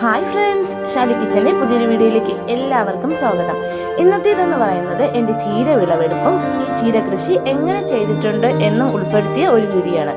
Hi friends Shali കിച്ചന്റെ പുതിയൊരു വീഡിയോയിലേക്ക് എല്ലാവർക്കും സ്വാഗതം. ഇന്നത്തേതെന്ന് പറയുന്നത് എന്റെ ചീര വിളവെടുപ്പും ഈ ചീര കൃഷി എങ്ങനെ ചെയ്തിട്ടുണ്ട് എന്നും ഉൾപ്പെടുത്തിയ ഒരു വീഡിയോ ആണ്.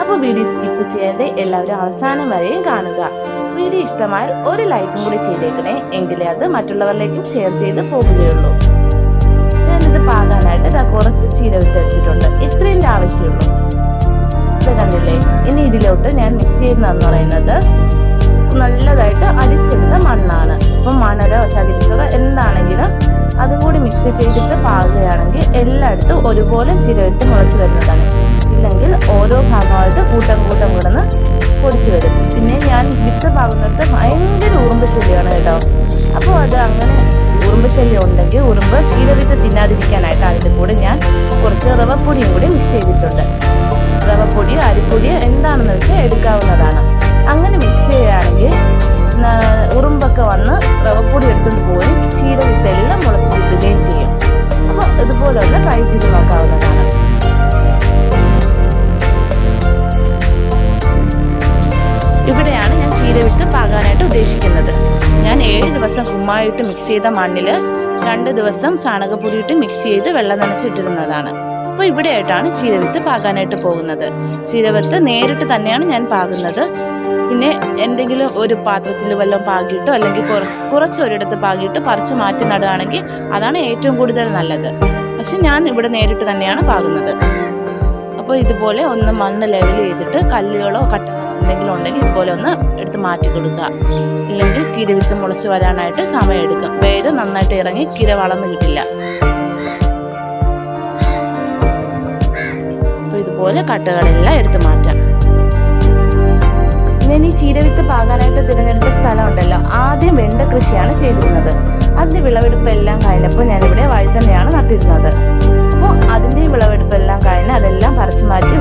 അപ്പോൾ വീഡിയോ സ്കിപ്പ് ചെയ്യാതെ എല്ലാവരും അവസാനം വരെയും കാണുക. വീഡിയോ ഇഷ്ടമായാൽ ഒരു ലൈക്കും കൂടി ചെയ്തേക്കണേ. എങ്കിലേ അത് മറ്റുള്ളവരിലേക്കും ഷെയർ ചെയ്ത് പോകുകയുള്ളൂ. ഞാനിത് പാകാനായിട്ട് ഇതാ കുറച്ച് ചീര വിത്തെടുത്തിട്ടുണ്ട്. ഇത്രയും ആവശ്യമുള്ളൂ. ഇത് കണ്ടില്ലേ? ഇനി ഇതിലോട്ട് ഞാൻ മിക്സ് ചെയ്യുന്നതെന്ന് പറയുന്നത് നല്ലതായിട്ട് അരിച്ചെടുത്ത മണ്ണാണ്. ഇപ്പം മണലോ ചകിരിച്ചോറോ എന്താണെങ്കിലും അതും കൂടി മിക്സ് ചെയ്തിട്ട് പാകുകയാണെങ്കിൽ എല്ലായിടത്തും ഒരുപോലെ ചിരവിത്ത് മുളച്ച് വരുന്നതാണ്. ഇല്ലെങ്കിൽ ഓരോ ഭാഗമായിട്ട് കൂട്ടം കൂട്ടം കിടന്ന് പൊടിച്ചു വരും. പിന്നെ ഞാൻ വിത്ത് പാകുന്നിടത്ത് ഭയങ്കര ഉറുമ്പ് ശല്യമാണ് കേട്ടോ. അപ്പോൾ അത് അങ്ങനെ ഉറുമ്പ് ശല്യം ഉണ്ടെങ്കിൽ ഉറുമ്പ് ചീരവിത്ത് തിന്നാതിരിക്കാനായിട്ട് അതിന്റെ കൂടെ ഞാൻ കുറച്ച് റവപ്പൊടിയും കൂടി മിക്സ് ചെയ്തിട്ടുണ്ട്. റവപ്പൊടിയോ അരിപ്പൊടിയോ എന്താണെന്ന് വെച്ചാൽ എടുക്കാവുന്നതാണ്. അങ്ങനെ മിക്സ് ചെയ്യുകയാണെങ്കിൽ ഉറുമ്പൊക്കെ വന്ന് റവപ്പൊടി എടുത്തുകൊണ്ട് പോവുകയും ചീര വിത്തെല്ലാം മുളച്ച് കിട്ടുകയും ചെയ്യും. അപ്പോൾ ഇതുപോലെ ഒന്ന് ട്രൈ ചെയ്ത് നോക്കാവുന്നതാണ്. ഇവിടെയാണ് ഞാൻ ചീര വിത്ത് പാകാനായിട്ട് ഉദ്ദേശിക്കുന്നത്. ഞാൻ ഏഴ് ദിവസം കുമ്മായിട്ട് മിക്സ് ചെയ്ത മണ്ണിൽ രണ്ട് ദിവസം ചാണകപ്പൊടിയിട്ട് മിക്സ് ചെയ്ത് വെള്ളം നനച്ചിട്ടിരുന്നതാണ്. അപ്പോൾ ഇവിടെയായിട്ടാണ് ചീരവിത്ത് പാകാനായിട്ട് പോകുന്നത്. ചീരവത്ത് നേരിട്ട് തന്നെയാണ് ഞാൻ പാകുന്നത്. പിന്നെ എന്തെങ്കിലും ഒരു പാത്രത്തിൽ വല്ലതും പാകിയിട്ടോ അല്ലെങ്കിൽ കുറ- കുറച്ച് ഒരിടത്ത് പാകിയിട്ട് പറിച്ച് മാറ്റി നടുകയാണെങ്കിൽ അതാണ് ഏറ്റവും കൂടുതൽ നല്ലത്. പക്ഷെ ഞാൻ ഇവിടെ നേരിട്ട് തന്നെയാണ് പാകുന്നത്. അപ്പോൾ ഇതുപോലെ ഒന്ന് മണ്ണ് ലെവൽ ചെയ്തിട്ട് കല്ലുകളോ കട്ട എന്തെങ്കിലും ഉണ്ടെങ്കിൽ ഇതുപോലെ ഒന്ന് എടുത്ത് മാറ്റി കൊടുക്കുക. ഇല്ലെങ്കിൽ കിരവിത്ത് മുളച്ച് വരാനായിട്ട് സമയമെടുക്കും. വേര് നന്നായിട്ട് ഇറങ്ങി കിര വളർന്നു കിട്ടില്ല. ഇതുപോലെ കട്ടകളെല്ലാം എടുത്തു മാറ്റാം. ഞാൻ ഈ ചീരവിത്ത് പാകാനായിട്ട് തിരഞ്ഞെടുത്ത സ്ഥലം ഉണ്ടല്ലോ ആദ്യം വെണ്ട കൃഷിയാണ് ചെയ്തിരുന്നത്. അതിന്റെ വിളവെടുപ്പ് എല്ലാം കഴിഞ്ഞപ്പോൾ ഞാനിവിടെ വഴുതന്നെയാണ് നട്ടിരുന്നത്. അപ്പോൾ അതിന്റെ വിളവെടുപ്പ് എല്ലാം കഴിഞ്ഞ് അതെല്ലാം പറിച്ചു മാറ്റി.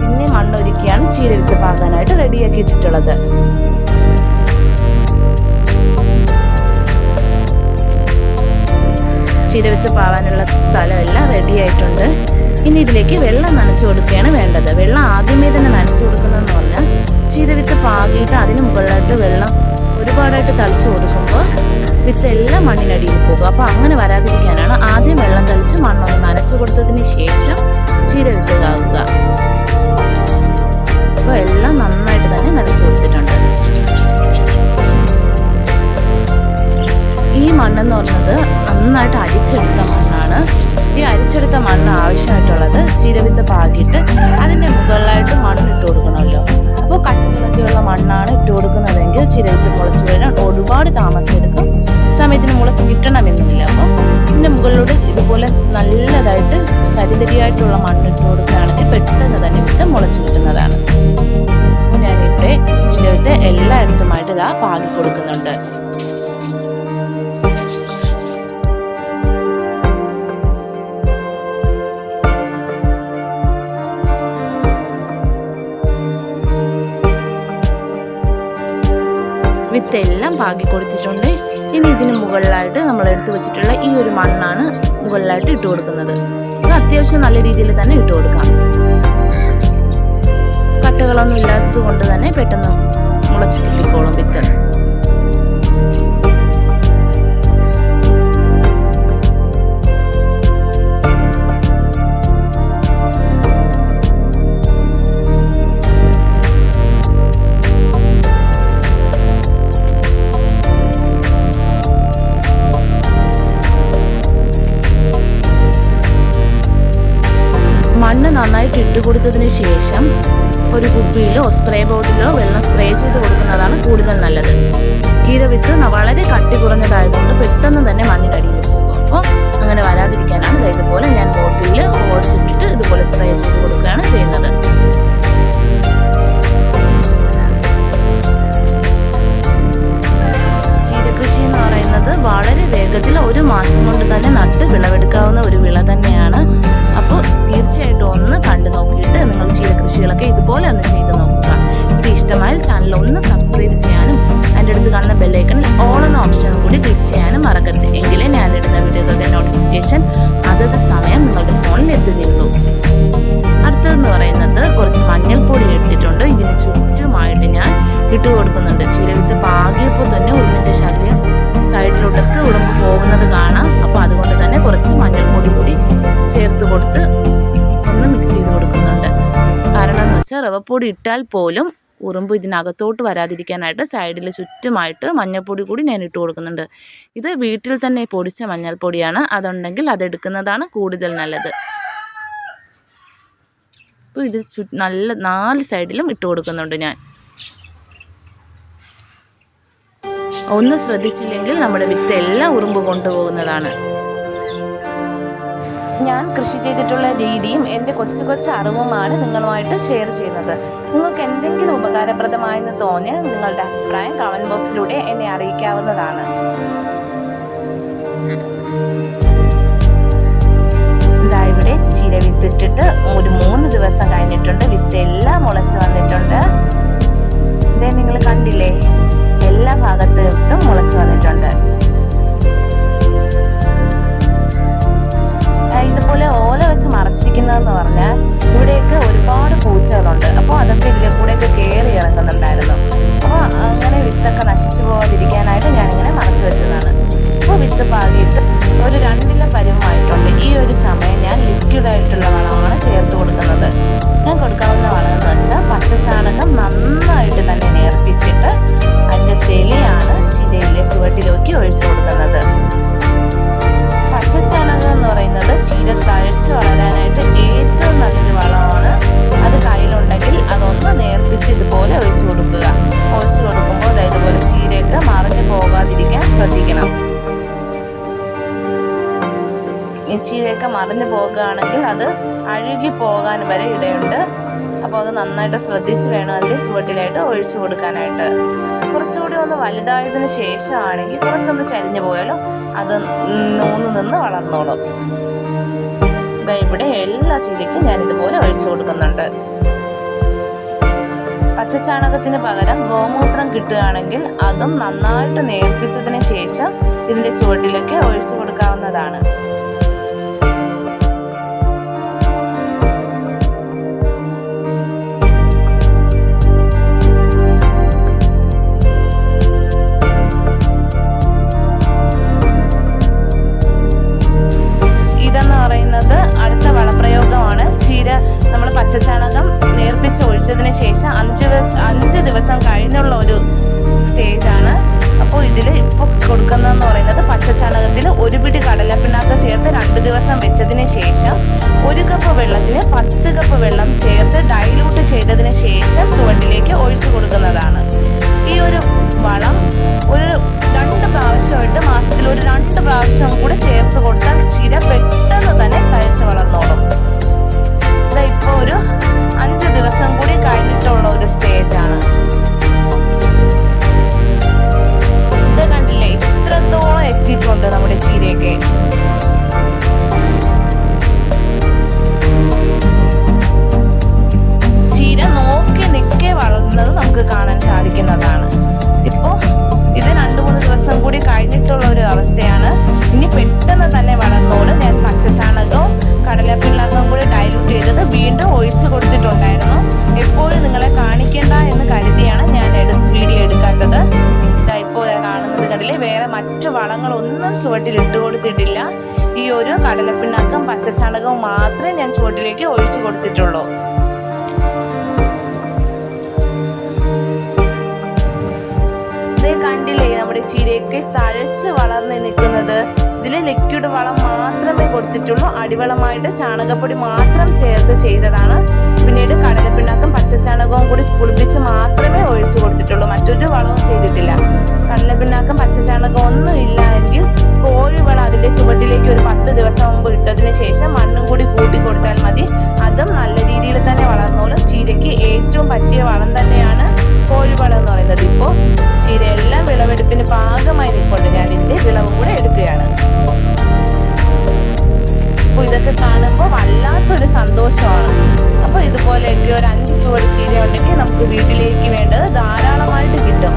പിന്നെ മണ്ണൊരുക്കിയാണ് ചീരവിത്ത് പാകാനായിട്ട് റെഡിയാക്കി ഇട്ടിട്ടുള്ളത് ചീരവിത്ത് പാവാനുള്ള സ്ഥലമെല്ലാം റെഡി ആയിട്ടുണ്ട് ഇനി ഇതിലേക്ക് വെള്ളം നനച്ചു കൊടുക്കുകയാണ് വേണ്ടത്. വെള്ളം ആദ്യമേ തന്നെ നനച്ചു കൊടുക്കുന്നതെന്ന് പറഞ്ഞാൽ ചീതവിത്ത് പാകിയിട്ട് അതിന് മുകളിലായിട്ട് വെള്ളം ഒരുപാടായിട്ട് തളിച്ചു കൊടുക്കുമ്പോൾ വിത്ത് എല്ലാം മണ്ണിനടിയിൽ പോകും. അപ്പോൾ അങ്ങനെ വരാതിരിക്കാനാണ് ആദ്യം വെള്ളം തളിച്ച് മണ്ണൊന്ന് നനച്ചു കൊടുത്തതിന് ശേഷം ചീരവിത്ത് കാകുക അപ്പോൾ എല്ലാം നന്നായിട്ട് തന്നെ നനച്ചു കൊടുത്തിട്ടുണ്ട്. ഈ മണ്ണെന്ന് പറഞ്ഞത് നന്നായിട്ട് അടിച്ചെടുത്ത മണ്ണാണ് ഈ അരിച്ചെടുത്ത മണ്ണ് ആവശ്യമായിട്ടുള്ളത് ചീരവിത്ത് പാകിയിട്ട് അതിന്റെ മുകളിലായിട്ട് മണ്ണ് ഇട്ട് കൊടുക്കണമല്ലോ. അപ്പോൾ കട്ടികളൊക്കെയുള്ള മണ്ണാണ് ഇട്ട് കൊടുക്കുന്നതെങ്കിൽ ചീരവിത്ത് മുളച്ച് വരാൻ ഒരുപാട് താമസം എടുക്കും. സമയത്തിന് മുളച്ച് കിട്ടണമെന്നില്ല അപ്പോൾ ഇതിന്റെ മുകളിലൂടെ ഇതുപോലെ നല്ലതായിട്ട് കരിതരിയായിട്ടുള്ള മണ്ണ് ഇട്ട് കൊടുക്കുകയാണെങ്കിൽ പെട്ടെന്ന് തന്നെ വിത്ത് മുളച്ച് കിട്ടുന്നതാണ്. ഞാനിവിടെ ചീരവിത്ത് എല്ലായിടത്തുമായിട്ട് ഇതാ പാകി നമ്മൾ എടുത്തു വെച്ചിട്ടുള്ള ഈ ഒരു മണ്ണാണ് മുകളിലായിട്ട് ഇട്ട് കൊടുക്കുന്നത്. അത് അത്യാവശ്യം നല്ല രീതിയിൽ തന്നെ ഇട്ട് കൊടുക്കാം. കട്ടകളൊന്നും ഇല്ലാത്തത് കൊണ്ട് തന്നെ പെട്ടെന്ന് മുളച്ച് കിട്ടിക്കോളും വിത്ത്. നന്നായിട്ട് ഇട്ട് കൊടുത്തതിന് ശേഷം ഒരു കുപ്പിയിലോ സ്പ്രേ ബോട്ടിലോ വെള്ളം സ്പ്രേ ചെയ്ത് കൊടുക്കുന്നതാണ് കൂടുതൽ നല്ലത്. കീരവിത്ത് വിത്ത് വളരെ കട്ടി കുറഞ്ഞതായതുകൊണ്ട് പെട്ടെന്ന് തന്നെ മണ്ണിനടിയിൽ പോകും. അപ്പോൾ അങ്ങനെ വരാതിരിക്കാനാണ് ഇതുപോലെ ഞാൻ ബോട്ടിലിൽ ഓട്സ് ഇട്ടിട്ട് ഇതുപോലെ സ്പ്രേ ചെയ്ത് കൊടുക്കുകയാണ് ചെയ്യുന്നത്. വളരെ വേഗത്തിൽ ഒരു മാസം കൊണ്ട് തന്നെ നട്ട് വിളവെടുക്കാവുന്ന ഒരു വിള തന്നെയാണ്. ഇട്ട് കൊടുക്കുന്നുണ്ട്. ചീലവിത്ത് പാകിയപ്പോൾ തന്നെ ഉറുമ്പിന്റെ ശല്യം സൈഡിലോട്ടൊക്കെ ഉറുമ്പ് പോകുന്നത് കാണാം. അപ്പോൾ അതുകൊണ്ട് തന്നെ കുറച്ച് മഞ്ഞൾപ്പൊടി കൂടി ചേർത്ത് കൊടുത്ത് ഒന്ന് മിക്സ് ചെയ്ത് കൊടുക്കുന്നുണ്ട്. കാരണം എന്ന് വെച്ചാൽ റവപ്പൊടി ഇട്ടാൽ പോലും ഉറുമ്പ് ഇതിനകത്തോട്ട് വരാതിരിക്കാനായിട്ട് സൈഡിൽ ചുറ്റുമായിട്ട് മഞ്ഞൾപ്പൊടി കൂടി ഞാൻ ഇട്ട് കൊടുക്കുന്നുണ്ട്. ഇത് വീട്ടിൽ തന്നെ പൊടിച്ച മഞ്ഞൾപ്പൊടിയാണ്. അതുണ്ടെങ്കിൽ അതെടുക്കുന്നതാണ് കൂടുതൽ നല്ലത്. അപ്പോൾ ഇത് നല്ല നാല് സൈഡിലും ഇട്ട് കൊടുക്കുന്നുണ്ട് ഞാൻ. ഒന്ന് ശ്രദ്ധിച്ചില്ലെങ്കിൽ നമ്മുടെ വിത്ത് എല്ലാം ഉറുമ്പ് കൊണ്ടുപോകുന്നതാണ്. ഞാൻ കൃഷി ചെയ്തിട്ടുള്ള രീതിയും എന്റെ കൊച്ചു കൊച്ചു അറിവുമാണ് നിങ്ങളുമായിട്ട് ഷെയർ ചെയ്യുന്നത്. നിങ്ങൾക്ക് എന്തെങ്കിലും ഉപകാരപ്രദമായെന്ന് തോന്നിയാൽ നിങ്ങളുടെ അഭിപ്രായം കമന്റ് ബോക്സിലൂടെ എന്നെ അറിയിക്കാവുന്നതാണ്. ഇവിടെ ചീര വിത്തിട്ടിട്ട് ഒരു മൂന്ന് ദിവസം കഴിഞ്ഞിട്ടുണ്ട്. വിത്ത് എല്ലാം മുളച്ച് വന്നിട്ടുണ്ട്. ഇതേ നിങ്ങൾ കണ്ടില്ലേ? എല്ലാ ഭാഗത്തും മുളച്ചു വന്നിട്ടുണ്ട്. ചീരയൊക്കെ മറിഞ്ഞു പോകുകയാണെങ്കിൽ അത് അഴുകി പോകാൻ വരെ ഇടയുണ്ട്. അപ്പോൾ അത് നന്നായിട്ട് ശ്രദ്ധിച്ച് വേണം അതിന്റെ ചുവട്ടിലായിട്ട് ഒഴിച്ചു കൊടുക്കാനായിട്ട്. കുറച്ചുകൂടി ഒന്ന് വലുതായതിനു ശേഷമാണെങ്കിൽ കുറച്ചൊന്ന് ചരിഞ്ഞു പോയാലും അത് നൂന്ന് നിന്ന് വളർന്നോളും. ഇതാ ഇവിടെ എല്ലാ ചീരയ്ക്കും ഞാൻ ഇതുപോലെ ഒഴിച്ചു കൊടുക്കുന്നുണ്ട്. പച്ചച്ചാണകത്തിന് പകരം ഗോമൂത്രം കിട്ടുകയാണെങ്കിൽ അതും നന്നായിട്ട് നേർപ്പിച്ചതിന് ശേഷം ഇതിന്റെ ചുവട്ടിലൊക്കെ ഒഴിച്ചു കൊടുക്കാവുന്നതാണ്. ചേർത്ത് രണ്ട് ദിവസം വെച്ചതിന് ശേഷം ഒരു കപ്പ് വെള്ളത്തിന് പത്ത് കപ്പ് വെള്ളം ചേർത്ത് ഡൈലൂട്ട് ചെയ്തതിന് ശേഷം ചുവട്ടിലേക്ക് ഒഴിച്ചു കൊടുക്കുന്നതാണ്. ഈ ഒരു വളം ഒരു രണ്ട് പ്രാവശ്യമായിട്ട് മാസത്തിൽ ഒരു രണ്ട് പ്രാവശ്യം കൂടെ ചേർത്ത് കൊടുത്താൽ ചിര പെട്ടെന്ന് തന്നെ തഴച്ച് വളർന്നോളും. ഇതാ ഇപ്പോൾ ഒരു അഞ്ച് ദിവസം കൂടി കഴിഞ്ഞിട്ടുള്ള ഒരു അവസ്ഥയാണ്. ഇനി പെട്ടെന്ന് തന്നെ വളർന്നോട് ഞാൻ പച്ചച്ചാണകവും കടലപ്പിള്ളകവും കൂടി ഡൈലൂട്ട് ചെയ്തത് വീണ്ടും ഒഴിച്ചു കൊടുത്തിട്ടുണ്ടായിരുന്നു. എപ്പോഴും നിങ്ങളെ കാണിക്കേണ്ട എന്ന് കരുതിയാണ് ഞാൻ വീഡിയോ എടുക്കാത്തത്. ഇതാ ഇപ്പോൾ കാണുന്നത് കണ്ടില്ലേ? വേറെ മറ്റു വളങ്ങളൊന്നും ചുവട്ടിൽ ഇട്ട് കൊടുത്തിട്ടില്ല. ഈ ഒരു കടലപ്പിണ്ണാക്കും പച്ചച്ചാണകവും മാത്രമേ ഞാൻ ചുവട്ടിലേക്ക് ഒഴിച്ചു കൊടുത്തിട്ടുള്ളൂ. ദേ കണ്ടില്ലേ നമ്മുടെ ചീരയൊക്കെ തഴച്ച് വളർന്ന് നിൽക്കുന്നത്? ഇതിൽ ലിക്വിഡ് വളം മാത്രമേ കൊടുത്തിട്ടുള്ളൂ. അടിവളമായിട്ട് ചാണകപ്പൊടി മാത്രം ചേർത്ത് ചെയ്തതാണ്. പിന്നീട് കടലപ്പിണ്ണാക്കും പച്ചച്ചാണകവും കൂടി കുളിപ്പിച്ച് മാത്രമേ ഒഴിച്ചു കൊടുത്തിട്ടുള്ളൂ. മറ്റൊരു വളവും ചെയ്തിട്ടില്ല. കടലപ്പിണ്ണാക്കും പച്ചച്ചാണകവും ഒന്നും ഇല്ല എങ്കിൽ കോഴിവളം അതിന്റെ ചുവട്ടിലേക്ക് ഒരു പത്ത് ദിവസം മുമ്പ് ഇട്ടതിന് ശേഷം മണ്ണും കൂടി കൂട്ടി കൊടുത്താൽ മതി. അതും നല്ല രീതിയിൽ തന്നെ വളർന്നോളും. ചീരയ്ക്ക് ഏറ്റവും പറ്റിയ വളം തന്നെയാണ് കോഴിവളം എന്ന് പറയുന്നത് ഇപ്പോൾ ചീരയെല്ലാം വിളവെടുപ്പിന് പാകമായി നിൽപ്പുണ്ട്. ഞാൻ ഇതിന്റെ വിളവ് കൂടെ എടുക്കുകയാണ്. അപ്പോൾ ഇതൊക്കെ കാണുമ്പോൾ വല്ലാത്തൊരു സന്തോഷമാണ്. അപ്പോൾ ഇതുപോലെയൊക്കെ ഒരു അഞ്ച് ചുവട് ചീര ഉണ്ടെങ്കിൽ നമുക്ക് വീട്ടിലേക്ക് വേണ്ടത് ധാരാളമായിട്ട് കിട്ടും.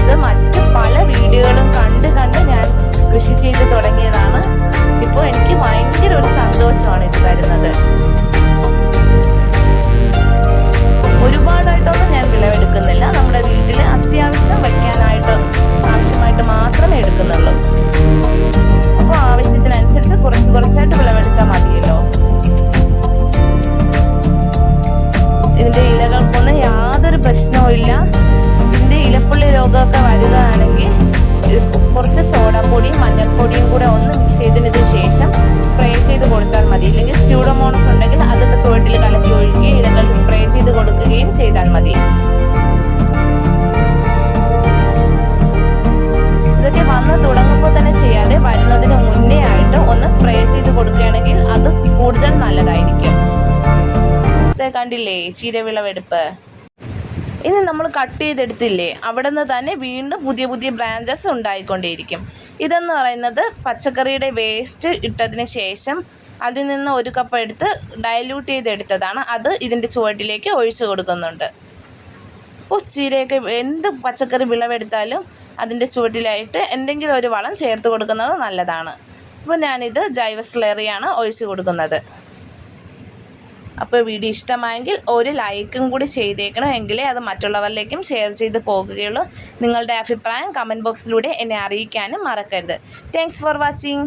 ഇത് മറ്റ് പല വീഡിയോകളും കണ്ട് കണ്ട് ഞാൻ കൃഷി ചെയ്ത് തുടങ്ങിയതാണ്. ഇപ്പോൾ എനിക്ക് ഭയങ്കര ഒരു സന്തോഷമാണ് ഇത് തരുന്നത്. കുറച്ച് സോഡാപ്പൊടിയും മഞ്ഞൾപ്പൊടിയും കൂടെ ഒന്ന് മിക്സ് ചെയ്തതിന് ശേഷം സ്പ്രേ ചെയ്ത് കൊടുത്താൽ മതി. ഇല്ലെങ്കിൽ സ്യൂഡോമോണസ് ഉണ്ടെങ്കിൽ അതൊക്കെ ചുവട്ടിൽ കലക്കി ഒഴുകി ഇലകളിൽ സ്പ്രേ ചെയ്ത് കൊടുക്കുകയും ചെയ്താൽ മതി. ഇതൊക്കെ വന്ന് തുടങ്ങുമ്പോൾ തന്നെ ചെയ്യാതെ വരുന്നതിന് മുന്നേ ആയിട്ട് ഒന്ന് സ്പ്രേ ചെയ്ത് കൊടുക്കുകയാണെങ്കിൽ അത് കൂടുതൽ നല്ലതായിരിക്കും. കണ്ടില്ലേ ചീരവിളവെടുപ്പ്? ഇനി നമ്മൾ കട്ട് ചെയ്തെടുത്തില്ലേ അവിടെ നിന്ന് തന്നെ വീണ്ടും പുതിയ പുതിയ ബ്രാഞ്ചസ് ഉണ്ടായിക്കൊണ്ടേയിരിക്കും. ഇതെന്ന് പറയുന്നത് പച്ചക്കറിയുടെ വേസ്റ്റ് ഇട്ടതിന് ശേഷം അതിൽ നിന്ന് ഒരു കപ്പ് എടുത്ത് ഡയല്യൂട്ട് ചെയ്തെടുത്തതാണ്. അത് ഇതിന്റെ ചുവട്ടിലേക്ക് ഒഴിച്ചു കൊടുക്കുന്നുണ്ട്. അപ്പോൾ ചീരയൊക്കെ എന്ത് പച്ചക്കറി വിളവെടുത്താലും അതിന്റെ ചുവട്ടിലായിട്ട് എന്തെങ്കിലും ഒരു വളം ചേർത്ത് കൊടുക്കുന്നത് നല്ലതാണ്. അപ്പോൾ ഞാനിത് ജൈവ സ്ലറിയാണ് ഒഴിച്ചു കൊടുക്കുന്നത്. അപ്പോൾ വീഡിയോ ഇഷ്ടമായെങ്കിൽ ഒരു ലൈക്കും കൂടി ചെയ്തേക്കണം എങ്കിലേ അത് മറ്റുള്ളവരിലേക്കും ഷെയർ ചെയ്ത് പോകുകയുള്ളൂ. നിങ്ങളുടെ അഭിപ്രായം കമന്റ് ബോക്സിലൂടെ എന്നെ അറിയിക്കാനും മറക്കരുത്. Thanks for watching